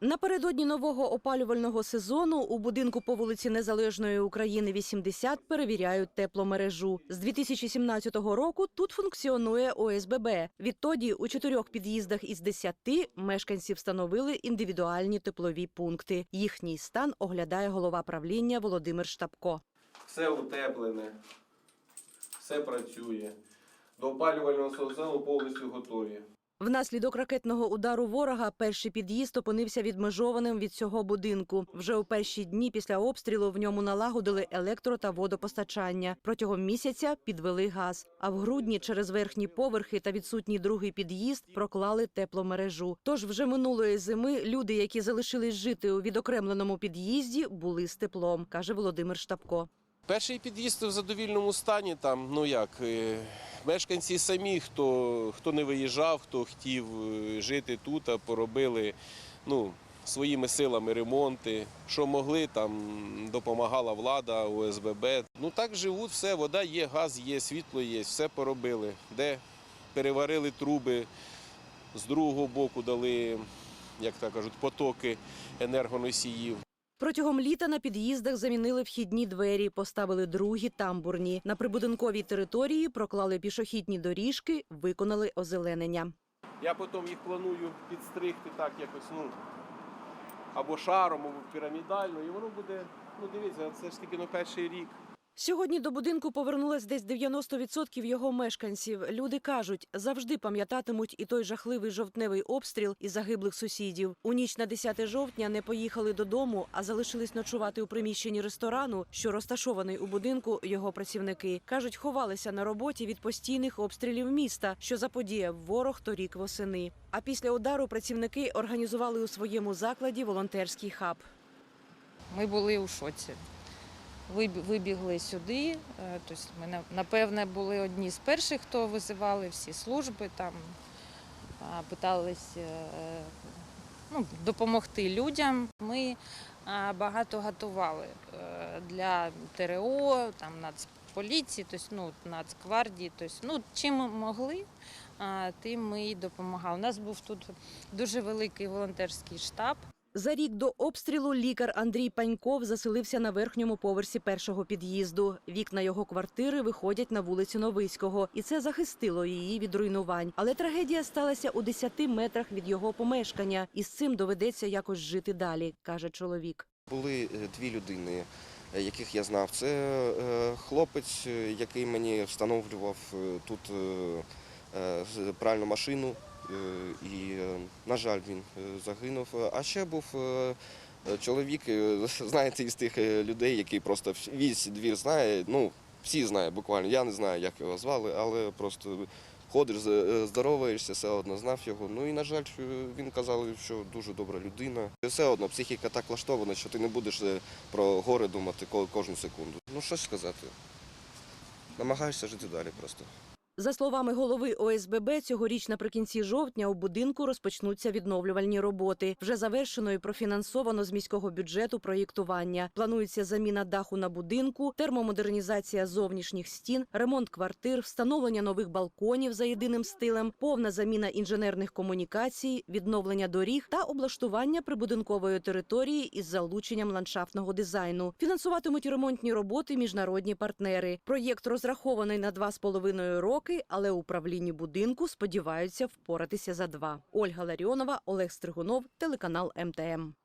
Напередодні нового опалювального сезону у будинку по вулиці Незалежної України 80 перевіряють тепломережу. З 2017 року тут функціонує ОСББ. Відтоді у чотирьох під'їздах із десяти мешканці встановили індивідуальні теплові пункти. Їхній стан оглядає голова правління Володимир Штапко. Все утеплене, все працює. До опалювального сезону повністю готові. Внаслідок ракетного удару ворога перший під'їзд опинився відмежованим від цього будинку. Вже у перші дні після обстрілу в ньому налагодили електро та водопостачання. Протягом місяця підвели газ. А в грудні через верхні поверхи та відсутній другий під'їзд проклали тепломережу. Тож вже минулої зими люди, які залишились жити у відокремленому під'їзді, були з теплом, каже Володимир Штапко. Перший під'їзд в задовільному стані, там, ну як, е, мешканці самі, хто, хто не виїжджав, хто хотів е, жити тут, а поробили ну, своїми силами ремонти. Що могли, там допомагала влада, ОСББ. Ну так живуть, все, вода є, газ є, світло є, все поробили. Де переварили труби, з другого боку дали, як так кажуть, потоки енергоносіїв. Протягом літа на під'їздах замінили вхідні двері, поставили другі тамбурні. На прибудинковій території проклали пішохідні доріжки, виконали озеленення. Я потім їх планую підстригти так якось, ну, або шаром, або пірамідально, і воно буде, ну дивіться, це ж таки на перший рік. Сьогодні до будинку повернулось десь 90% його мешканців. Люди кажуть, завжди пам'ятатимуть і той жахливий жовтневий обстріл і загиблих сусідів. У ніч на 10 жовтня не поїхали додому, а залишились ночувати у приміщенні ресторану, що розташований у будинку його працівники. кажуть, ховалися на роботі від постійних обстрілів міста, що заподіяв ворог торік восени. А після удару працівники організували у своєму закладі волонтерський хаб. Ми були у шоці. Вибі- Вибігли сюди. е, Тобто ми напевне були одні з перших, хто визивали всі служби там, питались е, ну, допомогти людям. Ми багато готували е, для ТРО, там, Нацполіції, тобто, ну, Нацгвардії. Тобто, ну, чим могли, тим ми і допомагали. У нас був тут дуже великий волонтерський штаб. За рік до обстрілу лікар Андрій Паньков заселився на верхньому поверсі першого під'їзду. Вікна його квартири виходять на вулицю Новиського, і це захистило її від руйнувань. Але трагедія сталася у 10 метрах від його помешкання, і з цим доведеться якось жити далі, каже чоловік. Були е, дві людини, е, яких я знав. Це е, хлопець, який мені встановлював тут пральну машину, і, е, на жаль, він е, загинув. А ще був е, е, чоловік, е, знаєте, із тих е, людей, який просто весь двір знає. Ну, всі знають буквально. Я не знаю, як його звали, але просто ходиш, е, здороваєшся, все одно знав його. Ну і на жаль, е, він казав, що дуже добра людина. Все одно психіка так влаштована, що ти не будеш е, про горе думати кожну секунду. Ну що сказати? Намагаєшся жити далі просто. За словами голови ОСББ, цьогоріч наприкінці жовтня у будинку розпочнуться відновлювальні роботи. Вже завершено і профінансовано з міського бюджету проєктування. Планується заміна даху на будинку, термомодернізація зовнішніх стін, ремонт квартир, встановлення нових балконів за єдиним стилем, повна заміна інженерних комунікацій, відновлення доріг та облаштування прибудинкової території із залученням ландшафтного дизайну. Фінансуватимуть ремонтні роботи міжнародні партнери. Проєкт розрахований на два з половиною роки, але управлінні будинку сподіваються впоратися за два. Ольга Ларіонова, Олег Стригунов, телеканал МТМ.